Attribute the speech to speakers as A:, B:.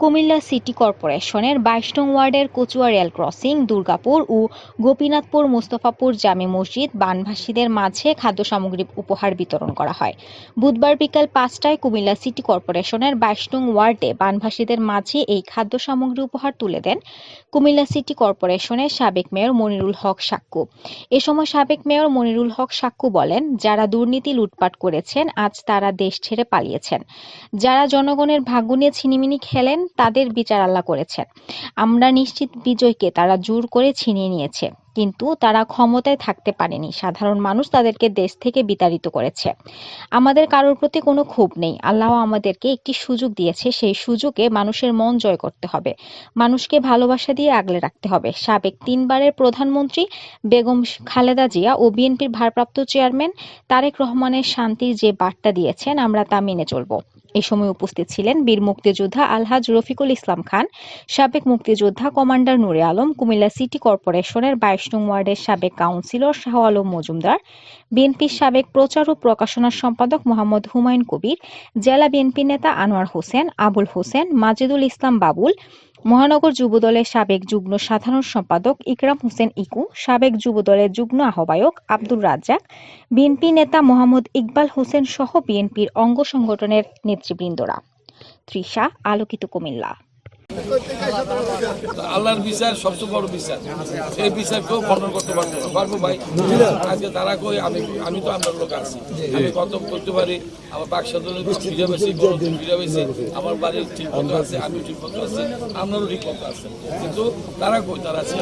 A: Comilla city কর্পোরেশনের বাইশ নং ওয়ার্ডের কচুয়া রেল ক্রসিং, দুর্গাপুর ও গোপীনাথপুর মোস্তফাপুর জামে মসজিদ বানভাসীদের মাঝে খাদ্য সামগ্রী উপহার বিতরণ করা হয়। বুধবার বিকাল পাঁচটায় কুমিল্লা সিটি কর্পোরেশনের বাইশ নং ওয়ার্ডে বানভাসীদের মাঝে এই খাদ্য সামগ্রী উপহার তুলে দেন কুমিল্লা সিটি কর্পোরেশনের সাবেক মেয়র মনিরুল হক সাক্কু। এ সময় সাবেক মেয়র মনিরুল হক সাক্কু বলেন, যারা দুর্নীতি লুটপাট করেছেন, আজ তারা দেশ ছেড়ে পালিয়েছেন। যারা জনগণের ভাগ্য নিয়ে ছিনিমিনি খেলেন তাদের বিচার আল্লাহ করেছেন। আমরা নিশ্চিত বিজয়কে তারা জোর করে ছিনিয়ে নিয়েছে, কিন্তু তারা ক্ষমতায় থাকতে পারেনি। সাধারণ মানুষ তাদেরকে দেশ থেকে বিতাড়িত করেছে। আমাদের কারোর প্রতি কোনো ক্ষোভ নেই। আল্লাহ আমাদেরকে একটি সুযোগ দিয়েছে। সেই সুযোগে মানুষের মন জয় করতে হবে। মানুষকে ভালোবাসা দিয়ে আগলে রাখতে হবে। সাবেক তিনবারের প্রধানমন্ত্রী বেগম খালেদা জিয়া ও বিএনপির ভারপ্রাপ্ত চেয়ারম্যান তারেক রহমানের শান্তির যে বার্তা দিয়েছেন, আমরা তা মেনে চলব। এ সময় উপস্থিত ছিলেন বীর মুক্তিযোদ্ধা আলহাজ রফিকুল ইসলাম খান, সাবেক মুক্তিযোদ্ধা কমান্ডার নুরে আলম, কুমিল্লা সিটি কর্পোরেশনের বাইশ নং ওয়ার্ডের সাবেক কাউন্সিলর শাহ আলম মজুমদার, বিএনপির সাবেক প্রচার ও প্রকাশনা সম্পাদক মোহাম্মদ হুমায়ুন কবির, জেলা বিএনপি নেতা আনোয়ার হোসেন, আবুল হোসেন, মাজেদুল ইসলাম বাবুল মহানগর যুবদলের সাবেক যুগ্ম সাধারণ সম্পাদক ইকরাম হোসেন ইকু, সাবেক যুবদলের যুগ্ম আহ্বায়ক আব্দুর রাজ্জাক, বিএনপি নেতা মোহাম্মদ ইকবাল হোসেন সহ বিএনপির অঙ্গ সংগঠনের নেতৃবৃন্দরা। তৃষা, আলোকিত কুমিল্লা।
B: আল্লাহর বিচার সবচেয়ে বড় বিচার। এই বিচার কেউ করতে পারব না। পারব ভাই? আজকে তারা কই, আমি আমি তো আমার লোক আছি। আমি কত করতে পারি, আমার বাক্সাদনে ফিরে বেশি ফিরে আমার বাড়ির ঠিক আছে আমি ঠিক মতো আছি আপনারও ঠিক আছে। কিন্তু তারা কই, তারা আছে